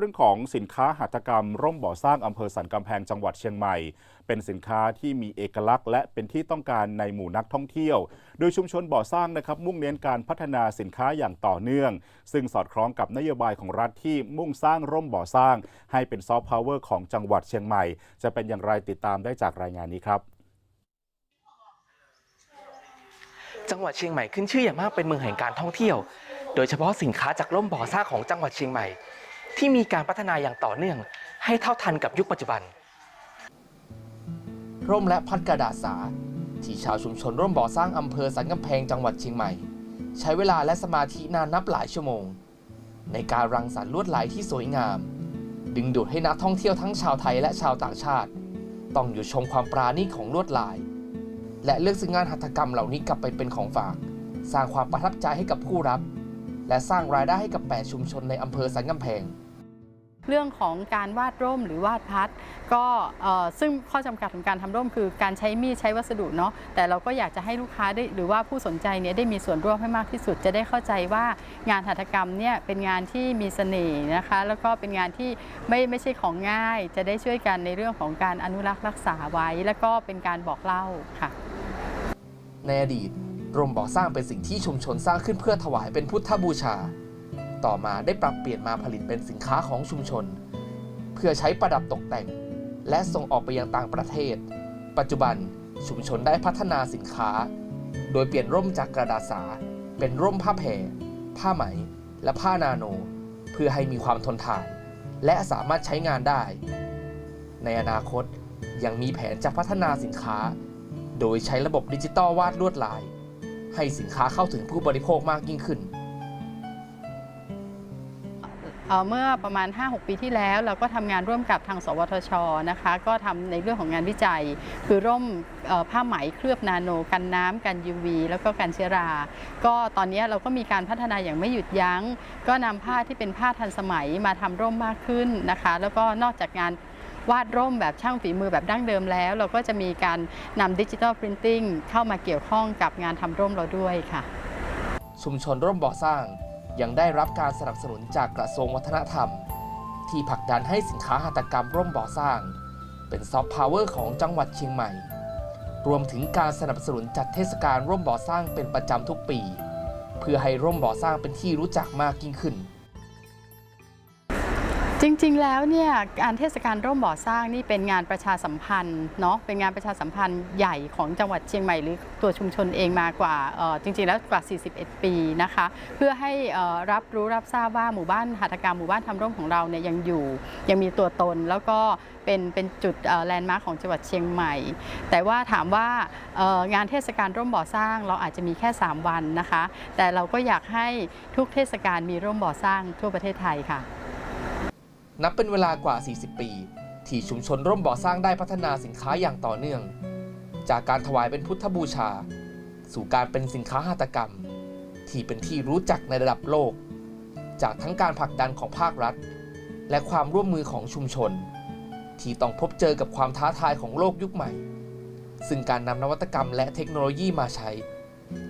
เรื่องของสินค้าหัตถกรรม ร่มบ่อสร้างอำเภอสันกำแพงจังหวัดเชียงใหม่ เป็นสินค้าที่มีเอกลักษณ์ และเป็นที่ต้องการในหมู่นักท่องเที่ยว โดยชุมชนบ่อสร้างนะครับ มุ่งเน้นการพัฒนาสินค้าอย่างต่อเนื่อง ซึ่งสอดคล้องกับนโยบายของรัฐที่มุ่งสร้างร่มบ่อสร้าง ให้เป็นซอฟต์พาวเวอร์ของจังหวัดเชียงใหม่ จะเป็นอย่างไรติดตามได้จากรายงานนี้ครับจังหวัดเชียงใหม่ขึ้นชื่ออย่างมากเป็นเมืองแห่งการท่องเที่ยว โดยเฉพาะสินค้าจากร่มบ่อสร้างของจังหวัดเชียงใหม่ ที่มีการพัฒนาอย่างต่อเนื่อง ให้เท่าทันกับยุคปัจจุบัน ร่มและพัดกระดาษสา ที่ชาวชุมชนร่วมบ่อสร้างอำเภอสันกำแพงจังหวัดเชียงใหม่ ใช้เวลาและสมาธินานนับหลายชั่วโมง ในการรังสรรค์ลวดลายที่สวยงาม ดึงดูดให้นักท่องเที่ยวทั้งชาวไทยและชาวต่างชาติ ต้องอยู่ชมความปราณีตของลวดลาย และเลือกซื้องานหัตถกรรมเหล่านี้กลับไปเป็นของฝาก สร้างความประทับใจให้กับผู้รับและสร้างรายได้ให้กับ 8 ชุมชนในอำเภอสันกำแพง เรื่องของการวาดร่มหรือวาดพัด ก็ซึ่งข้อจำกัดของการทำร่มคือการใช้มีดใช้วัสดุเนาะแต่เราก็อยากจะให้ลูกค้าได้หรือว่าผู้สนใจเนี่ยได้มีส่วนร่วมให้มากที่สุด จะได้เข้าใจว่างานหัตถกรรมเนี่ยเป็นงานที่มีเสน่ห์นะคะ แล้วก็เป็นงานที่ไม่ไม่ใช่ของง่าย จะได้ช่วยกันในเรื่องของการอนุรักษ์รักษาไว้ แล้วก็เป็นการบอกเล่าค่ะ ในอดีตร่มบ่อสร้างเป็นสิ่งที่ชุมชนสร้างขึ้นเพื่อถวายเป็นพุทธบูชา ต่อมาได้ปรับเปลี่ยนมาผลิตเป็นสินค้าของชุมชน เพื่อใช้ประดับตกแต่ง และส่งออกไปยังต่างประเทศ ปัจจุบันชุมชนได้พัฒนาสินค้า โดยเปลี่ยนร่มจากกระดาษสา เป็นร่มผ้าแผ่ ผ้าไหม และผ้านาโน เพื่อให้มีความทนทาน และสามารถใช้งานได้ ในอนาคตยังมีแผนจะพัฒนาสินค้า โดยใช้ระบบดิจิตอลวาดลวดลาย ให้สินค้าเข้าถึงผู้บริโภคมากยิ่งขึ้น เมื่อประมาณ 5-6 ปีที่แล้ว เราก็ทำงานร่วมกับทาง สวทชนะคะ ก็ทำในเรื่องของงานวิจัย คือร่มผ้าไหมเคลือบนาโน กันน้ำกัน UV แล้วก็กันเชื้อรา ก็ตอนนี้เราก็มีการพัฒนาอย่างไม่หยุดยัง้ง ก็นำผ้าที่เป็นผ้าทันสมัยมาทำร่มมากขึ้นนะคะ แล้วก็นอกจากงานวาดร่มแบบช่างฝีมือแบบดั้งเดิมแล้ว เราก็จะมีการนำดิจิ t a ล Printing เข้ามาเกี่ยวข้องกับงานทำร่มเราด้วยค่ะ ชุมชนร่มบ่อสร้าง ยังได้รับการสนับสนุนจากกระทรวงวัฒนธรรม ที่ผลักดันให้สินค้าหัตถกรรมร่มบ่อสร้าง เป็นซอฟต์พาวเวอร์ของจังหวัดเชียงใหม่ รวมถึงการสนับสนุนจัดเทศกาลร่มบ่อสร้างเป็นประจำทุกปี เพื่อให้ร่มบ่อสร้างเป็นที่รู้จักมากยิ่งขึ้น จริงๆ แล้วเนี่ยการเทศกาลร่มบ่อสร้างนี่เป็นงานประชาสัมพันธ์เนาะเป็นงานประชาสัมพันธ์ใหญ่ของจังหวัดเชียงใหม่หรือตัวชุมชนเองมากว่าจริงๆ แล้วกว่า 41 ปีนะคะ เพื่อให้รับรู้รับทราบว่าหมู่บ้านหัตถกรรมหมู่บ้านทำร่มของเราเนี่ยยังอยู่ ยังมีตัวตนแล้วก็เป็นเป็นจุดแลนด์มาร์คของจังหวัดเชียงใหม่ แต่ว่าถามว่างานเทศกาลร่มบ่อสร้างเราอาจจะมีแค่ 3 วันนะคะ แต่เราก็อยากให้ทุกเทศกาลมีร่มบ่อสร้างทั่วประเทศไทยค่ะ นับเป็นเวลากว่า 40 ปี ที่ชุมชนร่มบ่อสร้างได้พัฒนาสินค้าอย่างต่อเนื่อง จากการถวายเป็นพุทธบูชา สู่การเป็นสินค้าหัตถกรรม ที่เป็นที่รู้จักในระดับโลก จากทั้งการผลักดันของภาครัฐ และความร่วมมือของชุมชน ที่ต้องพบเจอกับความท้าทายของโลกยุคใหม่ ซึ่งการนำนวัตกรรมและเทคโนโลยีมาใช้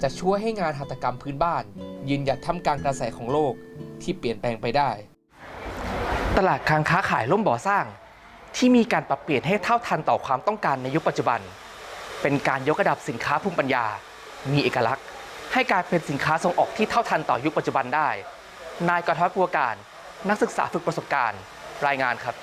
จะช่วยให้งานหัตถกรรมพื้นบ้าน ยืนหยัดท่ามกลางกระแสของโลกที่เปลี่ยนแปลงไปได้ ตลาดการค้าขายร่มบ่อสร้าง ที่มีการปรับเปลี่ยนให้เท่าทันต่อความต้องการในยุคปัจจุบัน เป็นการยกระดับสินค้าภูมิปัญญา มีเอกลักษณ์ ให้กลายเป็นสินค้าส่งออกที่เท่าทันต่อยุคปัจจุบันได้ นายกรทัศน์บัวการ นักศึกษาฝึกประสบการณ์ รายงานครับ